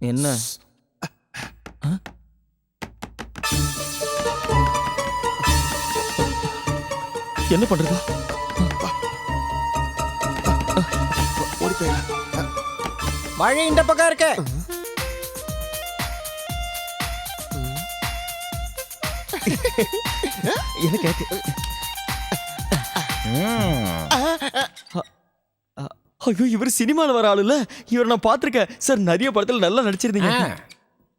என்ன? என்ன பண்றது? ஓடி போயிடலாம் வழி இந்த பக்கம் இருக்கு. என்ன கேக்கு? ஐயோ இவர் சினிமால வர ஆளுல இவர் நான் பார்த்திருக்கேன். சார் நிறைய படத்துல நல்லா நடிச்சிருந்தீங்க.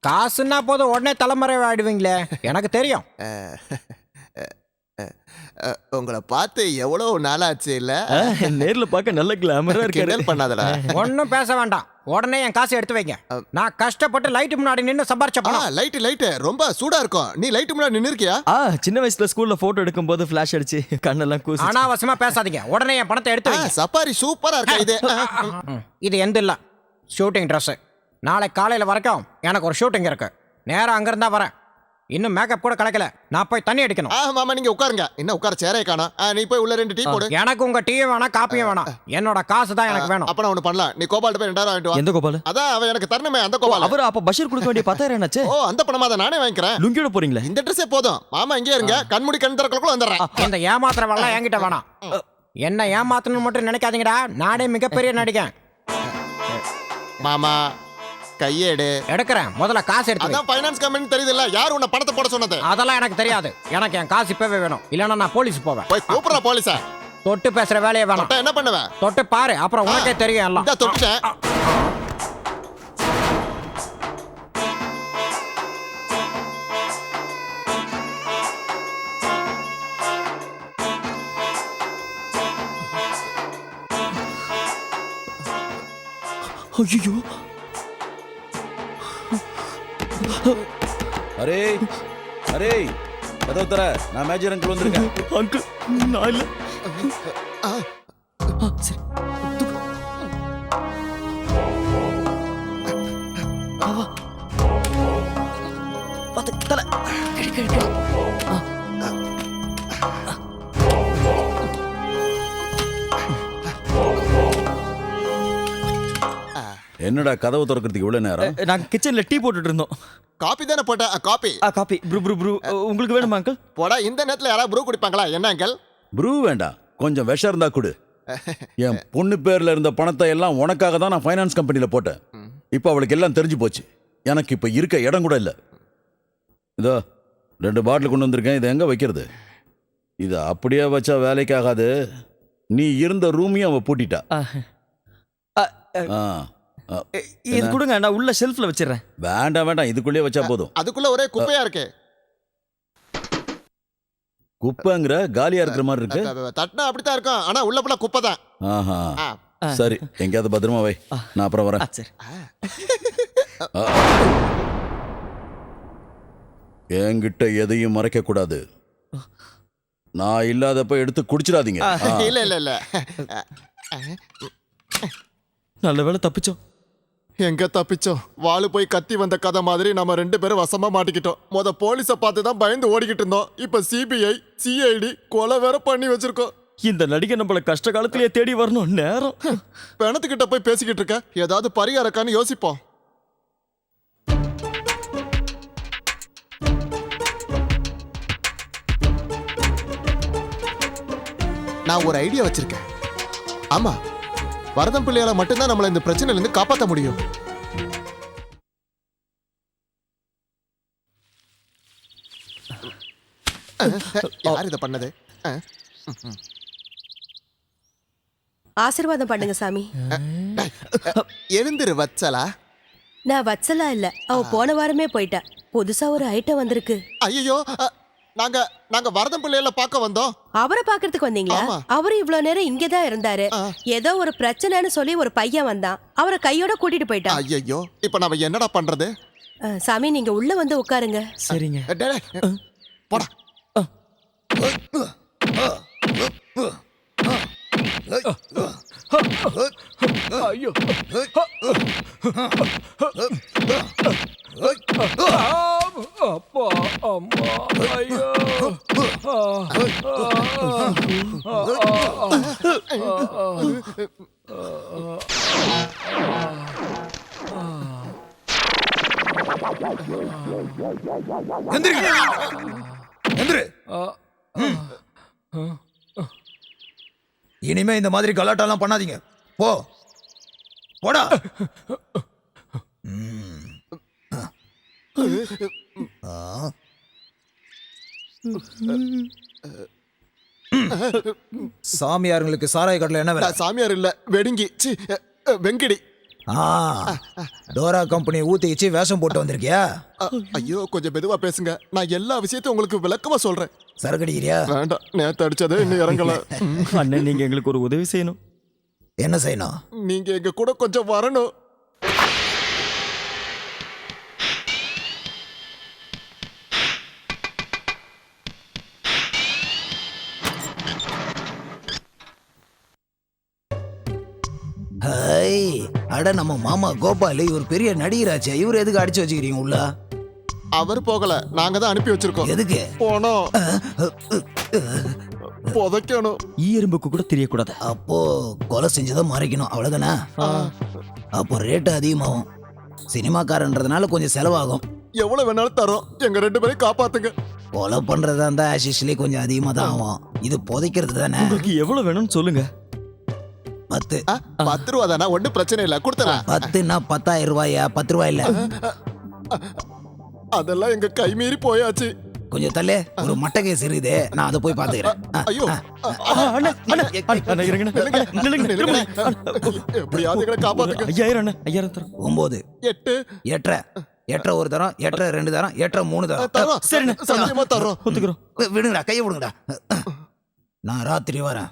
காசுன்னா போதும் உடனே தலைமுறை ஆயிடுவீங்களே. எனக்கு தெரியும். உங்களை பார்த்து எவ்வளவு நாளாச்சு இல்ல? நேர்ல பார்க்க நல்ல கிளாமரா இருக்காரு கிண்டல் பண்ணாதடா. ஒன்றும் பேச வேண்டாம். உடனே என் காசை எடுத்து வைங்க. நான் கஷ்டப்பட்டு லைட்டு முன்னாடி நின்று சம்பாரிச்ச ஆ பணம். லைட் லைட் ரொம்ப சூடா இருக்கும். நீ லைட் முன்னாடி நின்னு இருக்கியா ஆ சின்ன வயசுல ஸ்கூல்ல போட்டோ எடுக்கும்போது ஃபிளாஷ் அடிச்சு கண்ணெல்லாம் கூசி அனாவசியமா பேசாதீங்க. உடனே என் பணத்தை எடுத்து வைங்க. சப்பாரி சூப்பரா இருக்கா இது? இது எந்த இல்ல. ஷூட்டிங் ட்ரெஸ்ஸு நாளை காலையில் வரைக்கும் எனக்கு ஒரு ஷூட்டிங் இருக்கு. நேரா அங்கிருந்தா வரேன். இன்னும் மேக்கப் கூட கிடைக்கல நான் போய் தண்ணி அடிக்கணும். ஆ மாமா நீங்க உட்காருங்க. என்ன உட்கார சேரே காணோம். ஆ, நீ போய் உள்ள ரெண்டு டீ போடு. எனக்கு உங்க டீயும் வேணாம் காப்பியும் வேணாம். என்னோட காசு தான் எனக்கு வேணும். அப்ப நான் ஒண்ணு பண்ணலாம். நீ கோபால்ட்ட போய் ரெண்டாயிரம் வாங்கிட்டு வா. எந்த கோபால்? அதான் அவன் எனக்கு தரணுமே அந்த கோபால். அவர் அப்ப பஷீர் கொடுக்க வேண்டிய பத்தாயிரம் என்னாச்சு? ஓ அந்த பணமா அதை நானே வாங்கிக்கிறேன். லுங்கியோட போறீங்களே? இந்த ட்ரெஸ்ஸே போதும். மாமா இங்கே இருங்க. கண்மூடி கண் திறக்கக்குள்ள வந்துடுறேன். இந்த ஏமாத்துறவெல்லாம் என்கிட்ட வேணாம். என்ன ஏமாத்தணும்னு மட்டும் நினைக்காதீங்கடா. நானே மிகப்பெரிய நடிகன். மாமா கையேடு. எடுக்கிறேன். முதல்ல காசு எடுத்து வை. அதான் ஃபைனான்ஸ் கம்பெனி தெரியுதுல்ல? யார் உன்னை பணத்தை போட சொன்னது? அதெல்லாம் எனக்கு தெரியாது. எனக்கு என் காசு இப்பவே வேணும். இல்லைன்னா நான் போலீஸ் போவேன். போய் கூப்பிடுற போலீஸா. தொட்டு பேசுற வேலையே வேணாம். என்ன பண்ணுவேன் தொட்டு பாரு. அப்புறம் உனக்கே தெரியும் எல்லாம். இந்த தொட்டுட்டேன். ஐயோ அரே அரே கதவு தர நான் மேஜர் அங்கிள் வந்திருக்கேன். அங்கிள் நான் இல்ல. என்னடா கதவு திறக்கிறதுக்கு இவ்வளவு நேரம்? நாங்க கிச்சன்ல டீ போட்டுட்டு இருந்தோம். காப்பி தானே போட்ட காப்பி ஆ காப்பி ப்ரூ ப்ரூ ப்ரூ. உங்களுக்கு வேணுமா அங்கிள் போடா இந்த நேரத்துல யாராவது ப்ரூ குடிப்பாங்களா? என்ன அங்கல் ப்ரூ வேண்டாம் கொஞ்சம் விஷம் இருந்தா கொடு. என் பொண்ணு பேர்ல இருந்த பணத்தை எல்லாம் உனக்காக தான் நான் ஃபைனான்ஸ் கம்பெனில போட்டேன். இப்போ அவளுக்கு எல்லாம் தெரிஞ்சு போச்சு. எனக்கு இப்போ இருக்க இடம் கூட இல்லை. இதோ ரெண்டு பாட்டில் கொண்டு வந்திருக்கேன். இதை எங்க வைக்கிறது? இதை அப்படியே வச்சா வேலைக்கு ஆகாது. நீ இருந்த ரூமையும் அவ பூட்டிட்டா. ஆ. இது கொடுங்க நான் உள்ள ஷெல்ஃப்ல வச்சிடுறேன். வேண்டாம் வேண்டாம் இதுக்குள்ளேயே வச்சா போதும். அதுக்குள்ள ஒரே குப்பையா இருக்கு? குப்பைங்கிற காலியா இருக்கிற மாதிரி இருக்கு. தட்டினா அப்படித்தான் இருக்கும் ஆனா உள்ள ஃபுல்லா குப்பை தான் ஆஹா. சரி எங்கேயாவது பத்திரமா வை. நான் அப்புறம் ஆ, வரேன் சரி. என்கிட்ட எதையும் மறைக்க கூடாது. நான் இல்லாதப்ப எடுத்து குடிச்சிடாதீங்க. இல்ல இல்ல இல்ல. நல்ல வேளை தப்பிச்சோம். எங்க தப்பிச்சோம்? வாளு போய் கத்தி வந்த கதை மாதிரி நம்ம ரெண்டு பேரும் வசமா மாட்டிக்கிட்டோம். முத போலீஸ பார்த்து தான் பயந்து ஓடிக்கிட்டு இருந்தோம். இப்ப சிபிஐ சிஐடி கொலை வேற பண்ணி வச்சிருக்கோம். இந்த நடிகை நம்மள கஷ்ட காலத்திலேயே தேடி வரணும் நேரம். பிணத்துக்கிட்ட போய் பேசிக்கிட்டு இருக்க ஏதாவது பரிகாரம் இருக்கான்னு யோசிப்போம். நான் ஒரு ஐடியா வச்சிருக்கேன். ஆமா வரதம் பிள்ளையால மட்டும்தான் நம்மள இந்த பிரச்சனையில இருந்து காப்பாத்த முடியும். யார் இதை பண்ணது? ஆசீர்வாதம் பண்ணுங்க சாமி. எழுந்திரு வச்சலா? நான் வத்சலா இல்ல. அவ போன வாரமே போயிட்டா. புதுசா ஒரு ஐட்டம் வந்திருக்கு. ஐயோ நாங்க நாங்க வரதம் பிள்ளையில பார்க்க வந்தோம். அவரை பாக்குறதுக்கு வந்தீங்களா. அவரு இவ்வளவு நேரம் இங்கதான் இருந்தாரு. ஆ. ஏதோ ஒரு பிரச்சனைன்னு சொல்லி ஒரு பையன் வந்தான். அவரை கையோட கூட்டிட்டு போயிட்டான். ஐயோ இப்ப நாம என்னடா பண்றது? சாமி நீங்க உள்ள வந்து உட்காருங்க. சரிங்க. போடா. ஐயோ. அப்பா அம்மா ஐயோ. எந்திரிங்க. இனிமே இந்த மாதிரி கலாட்டாலாம் பண்ணாதீங்க. போ. போடா. சாமியாருங்களுக்கு சாராய கடல என்ன வேலை? சாமியார் இல்ல. வெடுங்கி. வெங்கடி. ஆ டோரா கம்பெனி ஊத்திச்சு வேஷம் போட்டு வந்திருக்கியா? ஐயோ கொஞ்சம் மெதுவா பேசுங்க. நான் எல்லா விஷயத்தையும் உங்களுக்கு விளக்கமா சொல்றேன். சரக்கடிக்கிறியா வேண்டாம் நேத்து அடிச்சது இன்னும் இறங்கல. அண்ணன் நீங்க எங்களுக்கு ஒரு உதவி செய்யணும். என்ன செய்யணும்? நீங்க எங்க கூட கொஞ்சம் வரணும். அட நம்ம மாமா கோபால் இவர் பெரிய நடிகராச்சே. இவர் எதுக்கு அடிச்சு வச்சுக்கிறீங்க உள்ள? அவர் போகல. நாங்க தான் அனுப்பி வச்சிருக்கோம். எதுக்கு? போனோம் புதைக்கணும். ஈ எறும்புக்கு கூட தெரியக்கூடாது. அப்போ கொலை செஞ்சதை மறைக்கணும். அவ்வளவுதானே? அப்போ ரேட்டு அதிகமாகும். சினிமாக்காரன்றதுனால கொஞ்சம் செலவாகும். எவ்வளவு வேணாலும் தரோம். எங்க ரெண்டு பேரையும் காப்பாத்துங்க. கொலை பண்றதா இருந்தா ஆஷிஷ்லி கொஞ்சம் அதிகமாக தான் ஆகும். இது புதைக்கிறது தானே? உங்களுக்கு எவ்வளவு வேணும்னு சொல்லுங்க. பத்து. பத்து ரூபா தானே? ஒன்றும் பிரச்சனை இல்லை. கொடுத்துறேன். பத்துன்னா பத்தாயிரம் ரூபாயா? பத்து ரூபாய் இல்ல. அதெல்லாம் எங்க கை மீறி போயாச்சு. கொஞ்சம் தள்ளு. ஒரு மட்டை கேஸ் இருக்குது நான் அதை போய் பாத்துக்கிறேன் ஐயோ. எப்படியாவது எங்களை காப்பாத்துங்க. ஐயாயிரம் அண்ணா, ஐயாயிரம் தரோம். ஒன்பது எட்டு. எட்டரை. எட்டரை ஒரு தரம் எட்டரை ரெண்டு தரம் எட்டரை மூணு தரம். சரிண்ணே, சத்தியமா தரோம். ஒத்துக்கிறோம். விடுங்கடா கையை விடுங்கடா. நான் ராத்திரி வரேன்.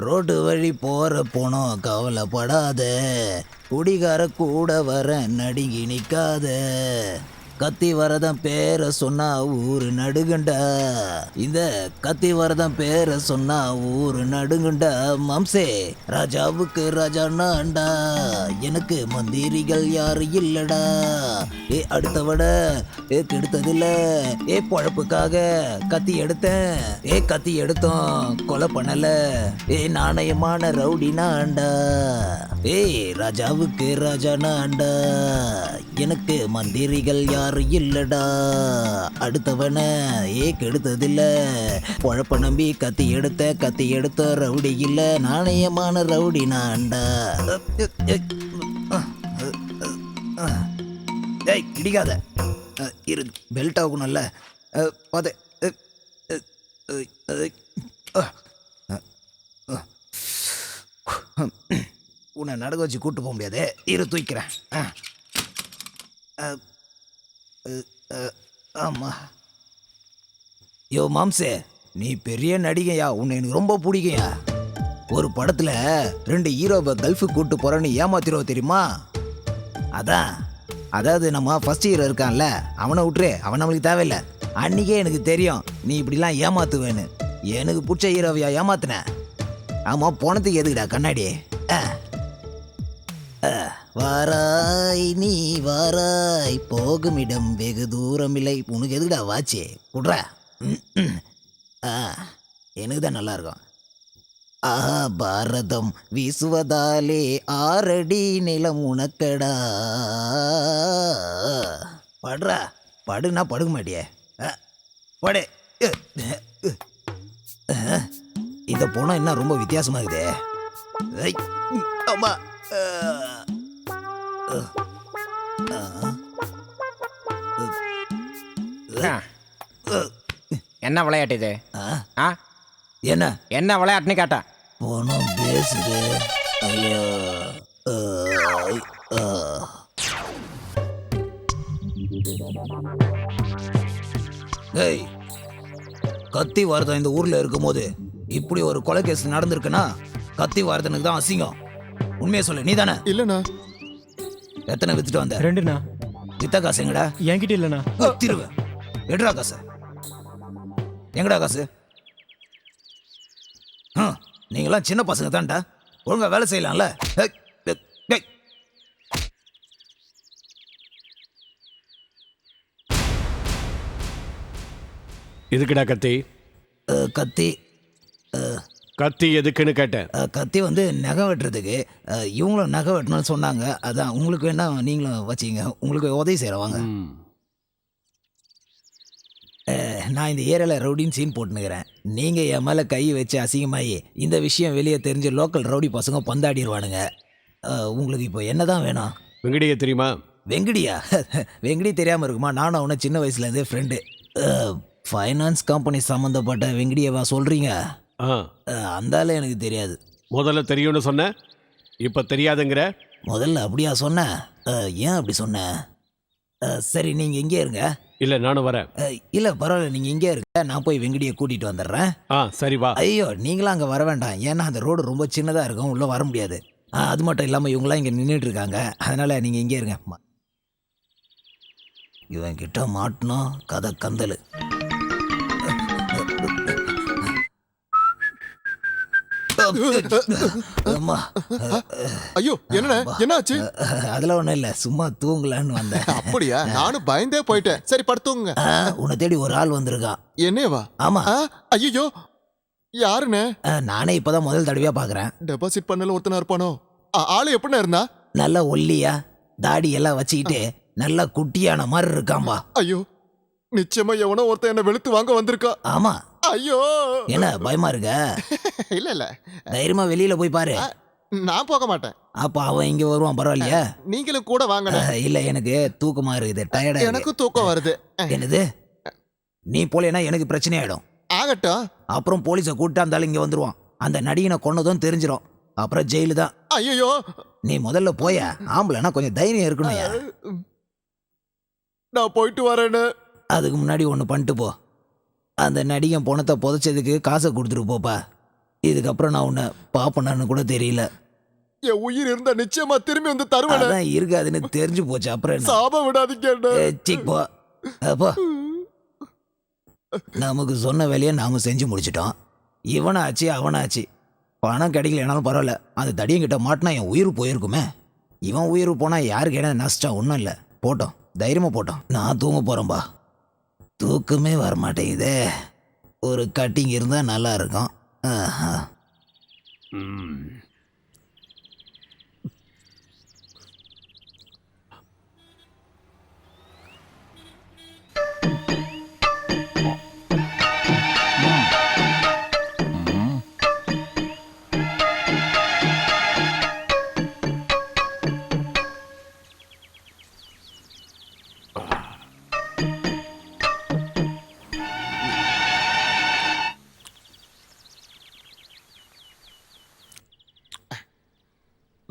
ரோடு வழி போற போனோம் கவலைப்படாத. குடிகார கூட வர நடுங்கி நிற்காத கத்தி வரதன் பேரை சொன்னா ஊரு நடுங்கண்டா. இந்த கத்தி வரதன் பேரை சொன்னா ஊரு நடுங்கண்டா. மாம்சே ராஜாவுக்கு ராஜா நான்டா. எனக்கு மந்திரிகள் யாரு இல்லடா. ஏ அடுத்தவட ஏ கெடுத்ததில்ல. ஏ பொழப்புக்காக கத்தி எடுத்தேன். ஏ கத்தி எடுத்தோம். கொலை பண்ணல. ஏ நாணயமான ரவுடி நான்டா. ஏய் ராஜாவுக்கு ராஜா நான்டா. எனக்கு மந்திரிகள் யாரும் இல்லடா? அடுத்தவன ஏ கெடுத்ததில்ல. பொழப்ப நம்பி கத்தி எடுத்த கத்தி எடுத்த ரவுடி இல்ல. நாணயமான ரவுடி நான்டா. ஏய் இடிக்காத. இரு பெல்ட் ஆகணும்ல அஹ், பாத்து. உன்னை நடக்க வச்சு கூட்டு போக முடியாது. இரு தூக்கிறேன். ஆமாம் யோ மாம்சே நீ பெரிய நடிகையா? உன்னை எனக்கு ரொம்ப பிடிக்கையா ஒரு படத்தில் ரெண்டு ஹீரோவை கல்ஃபு கூட்டு போகிறேன்னு ஏமாத்திரோ தெரியுமா? அதான். அதாவது நம்ம ஃபர்ஸ்ட் ஹீரோ இருக்கான்ல அவனை விட்டுரு அவன் நம்மளுக்கு தேவையில்லை. அன்னைக்கே எனக்கு தெரியும் நீ இப்படிலாம் ஏமாத்துவேன்னு. எனக்கு பிடிச்ச ஹீரோவையா ஏமாத்தின? ஆமாம் போனதுக்கு எதுக்குடா கண்ணாடி ஆ. ஆ. வாராய் நீ வாராய் போகும் இடம் வெகு தூரமில்லை. உனக்கு எதுக்குடா வாச்சே? விட்றா ம், ஆ எனக்கு தான் நல்லா இருக்கும் ஆஹா பாரதம் வீசுவதாலே ஆறடி நிலம் உனக்கடா. படுறா. படுனா படுக்க மாட்டியே. படு. இந்த போனால் என்ன ரொம்ப வித்தியாசமாக இருக்குதே. ஐ, அம்மா. என்ன விளையாட்டு இது. ஆ? என்ன? என்ன விளையாட்டுன்னு கேட்டேன் பொண்ணும் பேசுது. ஐயோ. ஏய் கத்தி வார்த்தன் இந்த ஊர்ல இருக்கும்போது இப்படி ஒரு கொலை கேஸ் நடந்திருக்குன்னா கத்தி வார்த்தனுக்கு தான் அசிங்கம். உண்மையை சொல்லு நீ தானே இல்லண்ணா. எத்தனை வித்துட்டு வந்த? ரெண்டுண்ணா. வித்த காசு எங்கடா? என்கிட்ட இல்லைண்ணா. திருவேன் எடுறா காசு. எங்கடா காசு? ஹம், நீங்களாம் சின்ன பசங்க தான்டா. ஒழுங்கா வேலை செய்யலாம்ல. எதுக்குடா கத்தி. கத்தி. கத்தி எதுக்குன்னு கேட்டேன். கத்தி வந்து நகை வெட்டுறதுக்கு இவங்களும் நகை வெட்டணும்னு சொன்னாங்க. அதான் உங்களுக்கு வேணா நீங்களும் வச்சிங்க உங்களுக்கு உதவி செய்கிறேன் வாங்க. ம். அஹ், நான் இந்த ஏரியாவில் ரவுடின்னு சீன் போட்டுனுக்கிறேன். நீங்கள் என் மேலே கை வச்சு அசிங்கமாயி இந்த விஷயம் வெளியே தெரிஞ்சு லோக்கல் ரவுடி பசங்க பந்தாடிடுவானுங்க. உங்களுக்கு இப்போ என்ன தான் வேணும்? வெங்கடிய தெரியுமா? வெங்கடியா? வெங்கடி தெரியாமல் இருக்குமா? நானும் அவனை சின்ன வயசுலேருந்தே ஃப்ரெண்டு ஃபைனான்ஸ் கம்பெனி சம்மந்தப்பட்ட வெங்கடியவா சொல்கிறீங்க அந்த ஆளு எனக்கு தெரியாது. முதல்ல தெரியும்னு சொன்ன? இப்ப தெரியாதுங்கிற? முதல்ல அப்படியா சொன்ன? ஏன் அப்படி சொன்ன? சரி நீங்கள் இங்கே இருங்க. இல்ல நானும் வரேன். இல்லை பரவாயில்ல நீங்கள் இங்கே இருங்க. நான் போய் வெங்கடியை கூட்டிகிட்டு வந்துடுறேன். ஆ சரி வா. ஐயோ நீங்களாம் அங்கே வர வேண்டாம். ஏன்னா அந்த ரோடு ரொம்ப சின்னதாக இருக்கும். உள்ளே வர முடியாது. அது மட்டும் இல்லாமல் இவங்களாம் இங்கே நின்றுட்டு இருக்காங்க அதனால் நீங்கள் இங்கே இருங்க. இவன் கிட்ட மாட்டினோம். கதை கந்தல் அம்மா. ஐயோ என்னண்ணே? என்னாச்சு? அதெல்லாம் ஒன்றும் இல்லை. சும்மா தூங்கலான்னு வந்தேன். அப்படியா? நானும் பயந்தே போயிட்டேன். சரி படுத்துங்க உன்னை தேடி ஒரு ஆள் வந்திருக்கான். என்னேவா ஆமாம் ஐயோ யாருண்ணே? நானே இப்போதான் முதல் தடவையாக பார்க்குறேன் டெபாசிட் பண்ணல ஒருத்தனா இருப்பானோ? ஆளு எப்படிண்ணே இருந்தா? நல்லா ஒல்லியா தாடி எல்லாம் வச்சுக்கிட்டு நல்லா குட்டியான மாதிரி இருக்காம்பா. ஐயோ நிச்சயமா எவனோ ஒருத்தன் என்ன வெளுத்து வாங்க வந்திருக்கா. ஆமா. ஐயோ. என்ன பயமா இருக்க? இல்ல இல்ல. தைரியமா வெளியில போய் பாரு. நான் போக மாட்டேன். அப்ப அவன் இங்க வருவான் பரவாயில்லையா? நீங்களும் கூட வாங்கண்ணே இல்ல எனக்கு தூக்கமா இருக்குது டயர்டா எனக்கும் தூக்கம் வருது. என்னது? நீ போலேனா எனக்கு பிரச்சனை ஆயிடும். ஆகட்டும். அப்புறம் போலீஸை ஆளு இங்க வந்துருவான். அந்த நடிகனை கொன்னதும் தெரிஞ்சிரும். அப்புறம் ஜெயிலு தான். ஐயோ நீ முதல்ல போய? ஆம்பளைனா கொஞ்சம் தைரியம் இருக்கணும்யா. நான் போயிட்டு வரேன்னு. அதுக்கு முன்னாடி ஒன்று பண்ணிட்டு போ. அந்த நடிகன் பணத்தை புதைச்சதுக்கு காசை கொடுத்துட்டு போப்பா. இதுக்கப்புறம் நான் உன்னை பாப்பனான்னு கூட தெரியல. என் உயிர் இருந்தா நிச்சயமா திரும்பி வந்து தருவேன். அதான் இருக்காதுன்னு தெரிஞ்சு போச்சு அப்புறம் என்ன? சாப விடாதீங்க ஏ, சீ, போ. அ, போ. நமக்கு சொன்ன வேலையை நாம செஞ்சு முடிச்சிட்டோம். இவனாச்சு அவனாச்சு. பணம் கிடைக்கலனாலும் பரவாயில்ல. அந்த தடியங்கிட்ட மாட்டினா என் உயிர் போயிருக்குமே. இவன் உயிர் போனால் யாருக்கு என்ன நஷ்டம்? ஒன்றும் இல்லை. போட்டோம். தைரியமாக போட்டோம். நான் தூங்க போகிறேன்பா தூக்கமே வர மாட்டேங்குதே ஒரு கட்டிங் இருந்தால் நல்லா இருக்கும் ஆஹா. ம்.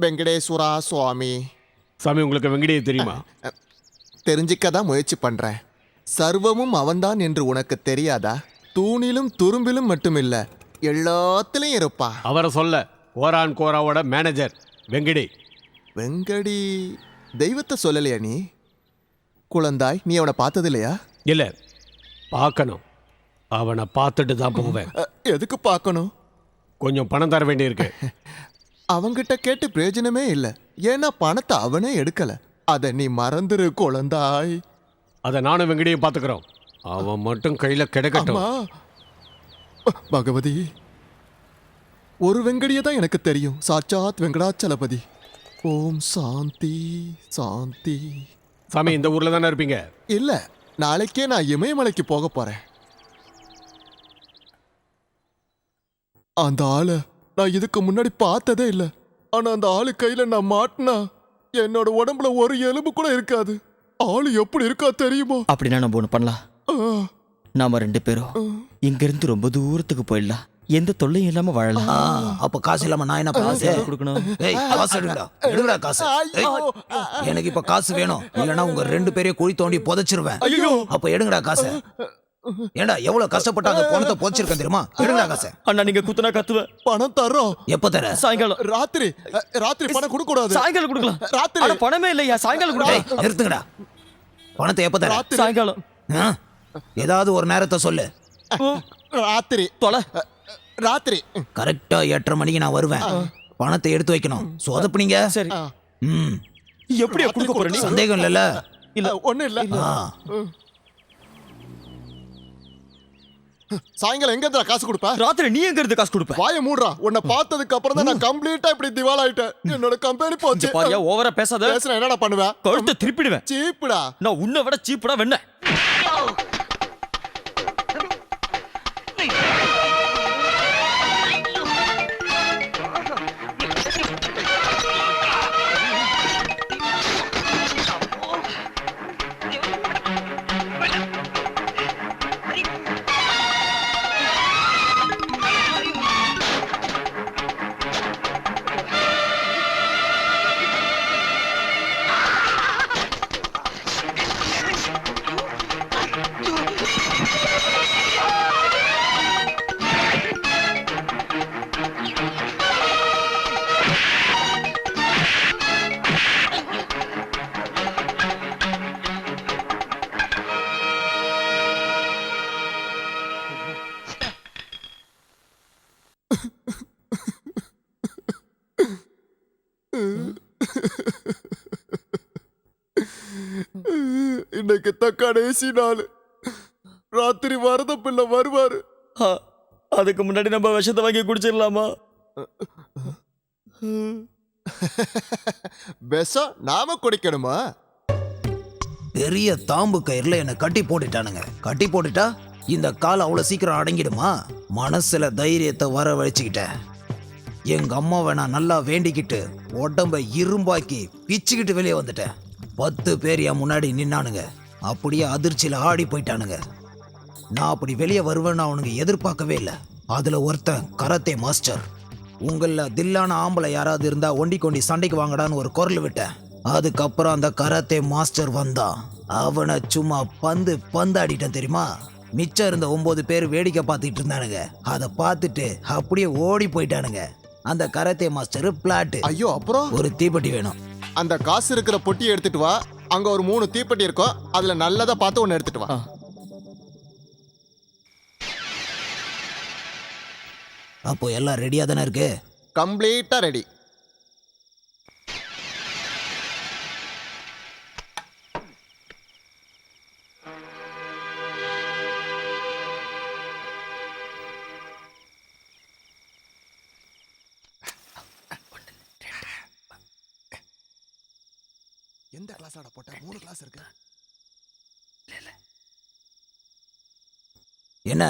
வெங்கடேஸ்வரா சுவாமி. சாமி உங்களுக்கு வெங்கடிய தெரியுமா? தெரிஞ்சிக்க தான் முயற்சி பண்றேன். சர்வமும் அவன்தான் என்று உனக்கு தெரியாதா? தூணிலும் துரும்பிலும் மட்டுமில்ல எல்லாத்துலயும் இருப்பா. அவரை சொல்ல கோரான் கோராவோட மேனேஜர் வெங்கடி வெங்கடி தெய்வத்தை சொல்லலையா நீ? குழந்தாய் நீ அவனை பார்த்தது இல்லையா இல்ல பார்க்கணும். அவனை பார்த்துட்டு தான் போவேன். எதுக்கு பார்க்கணும்? கொஞ்சம் பணம் தர வேண்டியிருக்கு. அவங்கிட்ட கேட்டு பிரயோஜனமே இல்லை. ஏன்னா பணத்தை அவனே எடுக்கல. அத நீ மறந்துரு குழந்தாய். அதை நானும் வெங்கடியும் பார்த்துக்கிறோம். அவன் மட்டும் கையில கிடைக்கட்டும். அம்மா! பகவதி ஒரு வெங்கடிய தான் எனக்கு தெரியும். சாட்சாத் வெங்கடாச்சலபதி ஓம் சாந்தி சாந்தி. சாமி இந்த ஊர்ல தானே இருப்பீங்க? இல்ல நாளைக்கே நான் இமயமலைக்கு போக போறேன். அந்த ஆளை நான் இதுக்கு முன்னாடி பார்த்ததே இல்ல. ஆனா அந்த ஆளு கையில நான் மாட்டினா என்னோட உடம்புல ஒரு எலும்பு கூட இருக்காது. ஆளு எப்படி இருக்கா தெரியுமா? அப்படின்னா நம்ம ஒன்று பண்ணலாம். நாம ரெண்டு பேரும் இங்கிருந்து ரொம்ப தூரத்துக்கு போயிடலாம். எந்த தொல்லையும் இல்லாம வாழலாம். அப்போ காசு இல்லாமல் நான் என்ன காசு? கொடுக்கணும். ஏய் காசு எடுங்கடா எடுங்கடா காசு. எனக்கு இப்ப காசு வேணும். இல்லனா உங்க ரெண்டு பேரையும் குழி தோண்டி புதைச்சிருவேன். ஐயோ. அப்ப எடுங்கடா காசு. ஏண்டா எவ்வளவு கஷ்டப்பட்டு அந்த பணத்தை புதைச்சிருக்கேன் தெரியுமா? எடுங்கடா காசு. அண்ணா நீங்க குத்துனா கத்துவேன். பணம் தர்றோம். எப்ப தர? சாயங்காலம். ராத்திரி ராத்திரி பணம் கொடுக்க கூடாது சாயங்காலம் கொடுக்கலாம். ராத்திரி. பணமே இல்லையா? சாயங்காலம் கொடுக்கலாம். நிறுத்துங்கடா. பணத்தை எப்ப தர? ராத்திரி. சாயங்காலம்? ஏதாவது ஒரு நேரத்தை சொல்லு. ராத்திரி. தொலை. ராத்திரி. கரெக்டா எட்டரை மணிக்கு நான் வருவேன். பணத்தை எடுத்து வைக்கணும். சொதப்புனீங்க. சரி. ம். எப்படியா கொடுக்க போற நீ? சந்தேகம் இல்லைல்ல? இல்ல. ஒண்ணு இல்ல. சாயங்காலம் எங்க இருந்தா காசு கொடுப்ப? ராத்திரி நீ எங்க இருந்து காசு கொடுப்ப? வாயை மூடுறா. உன்னை பார்த்ததுக்கு அப்புறம் தான் நான் கம்ப்ளீட்டா இப்படி திவால் ஆயிட்டேன். என்னோட கம்பெனி போச்சு. பாரியா ஓவரா பேசாத. பேசுறேன் என்னடா பண்ணுவேன் கழுத்தை திருப்பிடுவேன். சீப்புடா. நான் உன்னை விட சீப்புடா வெண்ண. தான் கடைசி நாள். ராத்திரி வரத பிள்ளை வருவாரு. அதுக்கு முன்னாடி நம்ம விஷத்தை வாங்கி குடிச்சிடலாமா? விஷம் நாம குடிக்கணுமா? பெரிய தாம்பு கயிறுல என்னை கட்டி போட்டுட்டானுங்க. கட்டி போட்டுட்டா இந்த கால் அவ்வளோ சீக்கிரம் அடங்கிடுமா? மனசுல தைரியத்தை வர வச்சுக்கிட்டேன் எங்க அம்மாவை நான் நல்லா வேண்டிக்கிட்டு உடம்ப இரும்பாக்கி பிச்சுக்கிட்டு வெளியே வந்துட்டேன். பத்து பேர் என் முன்னாடி நின்னானுங்க. அப்படியே அதிர்ச்சியில் ஆடி போயிட்டானுங்க. நான் அப்படி வெளியே வருவேன்னு அவனுங்க எதிர்பார்க்கவே இல்லை. அதுல ஒருத்தன் கராத்தே மாஸ்டர் உங்களில் தில்லான ஆம்பளை யாராவது இருந்தா ஒண்டி கொண்டி சண்டைக்கு வாங்கடான்னு ஒரு குரல் விட்டேன். அதுக்கப்புறம் அந்த கராத்தே மாஸ்டர் வந்தான் அவனை சும்மா பந்து பந்தாடிட்டான் தெரியுமா? மிச்சம் இருந்த ஒன்பது பேர் வேடிக்கை பார்த்துட்டு இருந்தானுங்க. அதை பார்த்துட்டு அப்படியே ஓடி போயிட்டானுங்க. அந்த கராத்தே மாஸ்டர் பிளாட்டு. ஐயோ அப்புறம்? ஒரு தீப்பெட்டி வேணும். அந்த காசு இருக்கிற பொட்டியை எடுத்துட்டு வா. அங்க ஒரு மூணு தீப்பெட்டி இருக்கும் அதுல நல்லதா பார்த்து ஒன்னு எடுத்துட்டு வா. அப்போ எல்லாம் ரெடியா தானே இருக்கு? கம்ப்ளீட்டா ரெடி என்ன?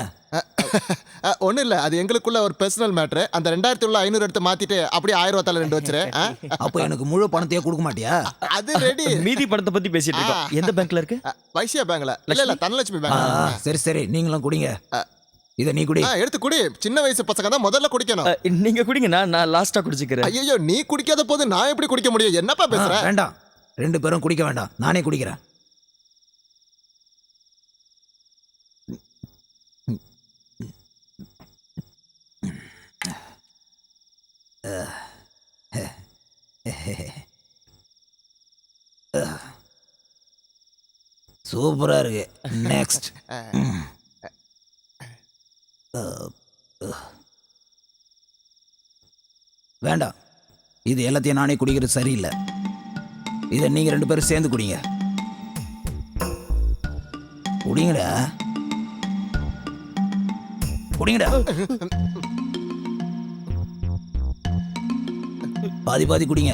ஒன்றும் இல்லை. அது எங்களுக்குள்ள ஒரு பர்சனல் மேட்ரு அந்த ரெண்டாயிரத்தி உள்ள ஐநூறு எடுத்து மாத்திட்டு அப்படியே ஆயிரம் ரூபாய் ரெண்டு வச்சிரு. ஆ? அப்போ எனக்கு முழு பணத்தையே கொடுக்க மாட்டியா? அது ரெடி மீதி பணத்தை பத்தி பேசிட்டு இருக்கோம். எந்த பேங்க்ல இருக்கு? வைசியா பேங்க்ல இல்ல இல்ல தனலட்சுமி பேங்க் சரி சரி. நீங்களும் குடிங்க. இதை நீ குடி. எடுத்து குடி. சின்ன வயசு பசங்க தான் முதல்ல குடிக்கணும். நீங்க குடிங்க. நான் நான் லாஸ்டா குடிச்சுக்கிறேன். ஐயோ நீ குடிக்காத போது நான் எப்படி குடிக்க முடியும்? என்னப்பா ஆ, பேசுற? வேண்டாம். ரெண்டு பேரும் குடிக்க வேண்டாம். நானே குடிக்கிறேன். சூப்பராக இருக்கு. நெக்ஸ்ட் வேண்டாம். இது எல்லாத்தையும் நானே குடிக்கிறது சரியில்லை. இதை நீங்க ரெண்டு பேரும் சேர்ந்து குடிங்க. குடிங்கடா. குடிங்கடா. பாதி பாதி குடிங்க.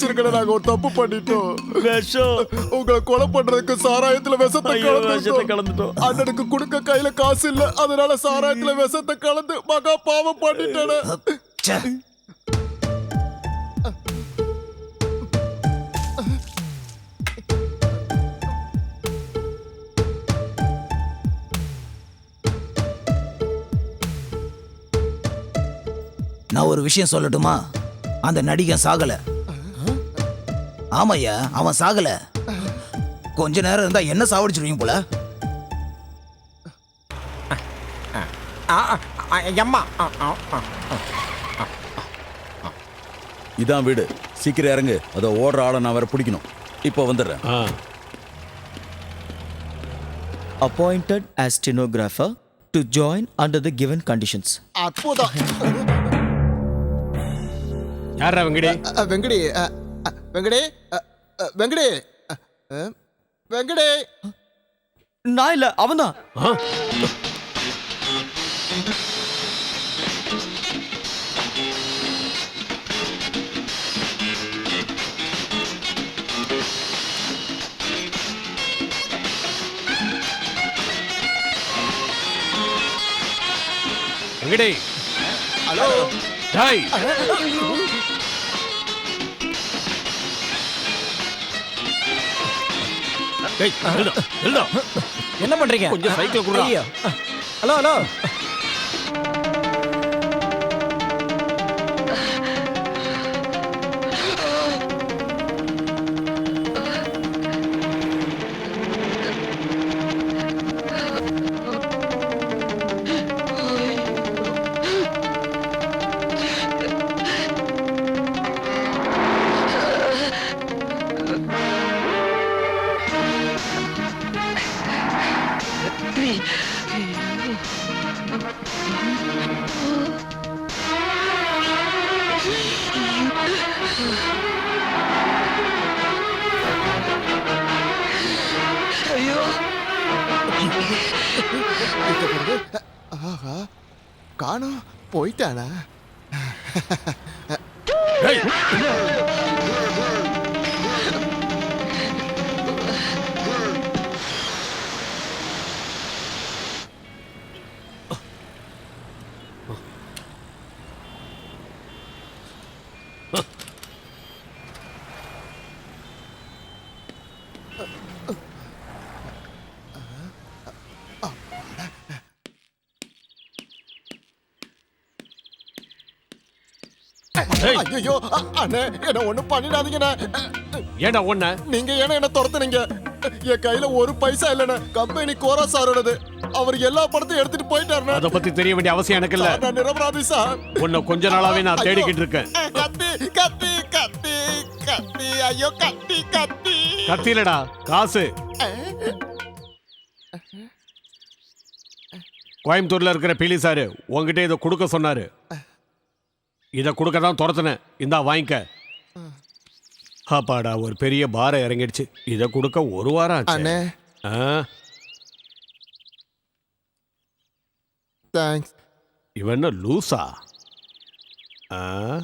மன்னிச்சிருக்கணும் நாங்க ஒரு தப்பு பண்ணிட்டோம். விஷம். உங்களை கொலை பண்றதுக்கு சாராயத்துல விஷத்தை ஐயோ விஷத்தை கலந்துட்டோம் கலந்துட்டோம். அண்ணனுக்கு கொடுக்க கையில காசு இல்ல. அதனால சாராயத்துல விஷத்தை கலந்து மகா பாவம் பண்ணிட்டேன். ச்சே. நான் ஒரு விஷயம் சொல்லட்டுமா? அந்த நடிகன் சாகல. ஆமாய்யா அவன் சாகல. கொஞ்ச நேரம் இருந்தா என்ன சாவடிச்சிருவீங்க போல? ஆ, ஆ, ஆ, எம்மா ஆ, ஆ, ஆ. இதான் வீடு. சீக்கிரம் இறங்கு. அதை ஓடுற ஆளை நான் வேற பிடிக்கணும். இப்போ வந்துடுறேன். ஆ. Appointed as stenographer to join under the given conditions. அற்புதம் யாரா வெங்கடி? வெங்கடி வெங்கடி வெங்கடி வெங்கடி. நான் இல்ல அவன்தான்? வெங்கடி. ஹலோ. டேய். என்ன பண்றீங்க? கொஞ்சம் சைக்கிள். Hello hello. ஆஹா காணோம் போயிட்டானா ஐயோ அண்ணே என்ன ஒண்ணும் பண்ணிடாதீங்கண்ணே ஏன்டா ஒண்ண? நீங்க ஏன்னா என்ன துரத்துனீங்க? என் கையில ஒரு பைசா இல்லைண்ணே. கம்பெனி கோரா சாரோடது. அவர் எல்லா படத்தையும் எடுத்துட்டு போயிட்டாருண்ணே அத பத்தி தெரிய வேண்டிய அவசியம் எனக்கு இல்ல. நான் நிரபராதி சார். உன்னை கொஞ்ச நாளாவே நான். தேடிக்கிட்டு இருக்கேன். கத்தி கத்தி கத்தி கத்தி. ஐயோ கத்தி கத்தி. கத்திலடா காசு. கோயம்புத்தூர்ல இருக்கிற பிலி சாரு உன்கிட்ட இதை கொடுக்க சொன்னாரு. இதை கொடுக்க தான் துரத்துனேன். இந்தா வாங்கிக்க. அப்பாடா ஒரு பெரிய பாரம் இறங்கிடுச்சு. இதை கொடுக்க ஒரு வாரம் ஆச்சு. அண்ணே. ஆ, தேங்க்ஸ் இவன் என்ன லூசா? ஆ?